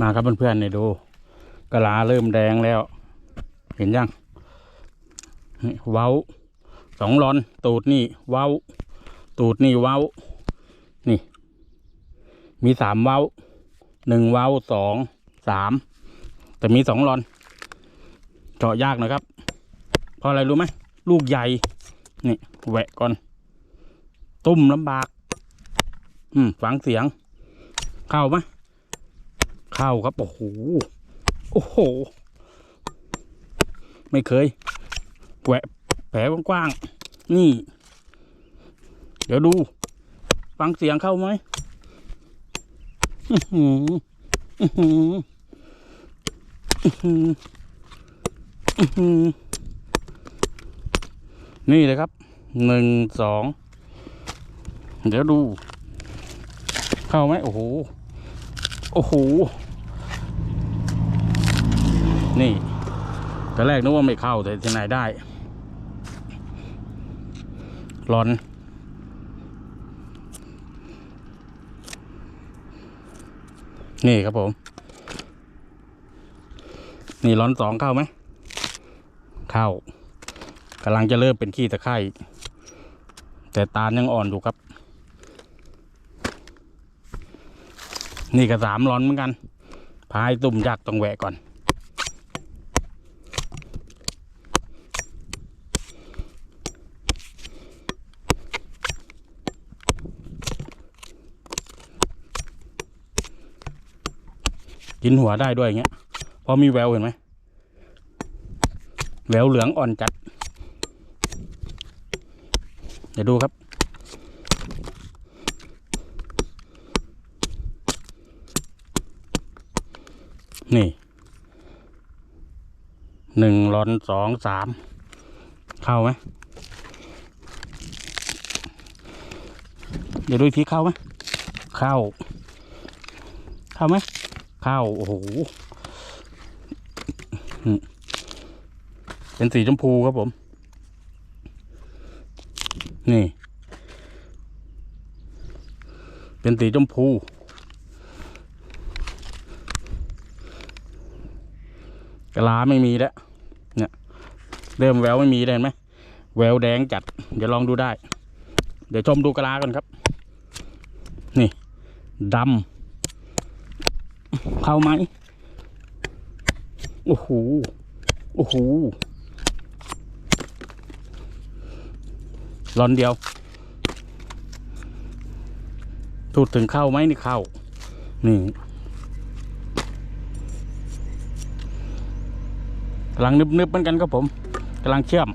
มาครับเพื่อนๆเนี่ยดูกะลาเริ่มแดงแล้ว เห็นยังนี่เว้าสองรอน ตูดนี่เว้า ตูดนี่เว้า นี่ มีสามเว้าหนึ่งเว้าสองสามแต่มีสองรอน เจาะยากนะครับ เพราะอะไรรู้ไหมลูกใหญ่นี่แหวะก่อน ตุ้มลำบาก อืมฟังเสียง เข้าไหม เข้าครับโอ้โหโอ้โห ไม่เคยแหวะแผลกว้างๆนี่ เดี๋ยวดู ฟังเสียงเข้าไหมนี่เลยครับหนึ่งสองเดี๋ยวดู เข้าไหมโอ้โห โอ้โห นี่ตอนแรกนึกว่าไม่เข้าแต่ที่ไหนได้ร้อนนี่ครับผม นี่ร้อนสองเข้าไหม เข้ากำลังจะเริ่มเป็นขี้ตะไคร่แต่ตาลยังอ่อนอยู่ครับ นี่ก็สามร้อนเหมือนกัน พายตุ่มยักษ์ต้องแหวะก่อน กินหัวได้ด้วยอย่างเงี้ยเพอมีแววเห็นไหมแววเหลืองอ่อนจัด เดี๋ยวดูครับ นี่หนึ่งร้อนสองสามเข้าไหมเดี๋ยวดูอีกทีเข้าไหมเข้า เข้าไหม ข้าว โอ้โหเป็นสีชมพูครับผม นี่ เป็นสีชมพู กะลาไม่มีแล้ว เนี่ย เริ่มแววไม่มีเลยเห็นไหม แววแดงจัด เดี๋ยวลองดูได้ เดี๋ยวชมดูกะลาก่อนครับ นี่ดำ เข้าไหมโอ้โหโอ้โหรอนเดียวถูดถึงเข้าไหมนี่เข้า นี่กำลังนึบๆเหมือนกันครับผมกำลังเชื่อม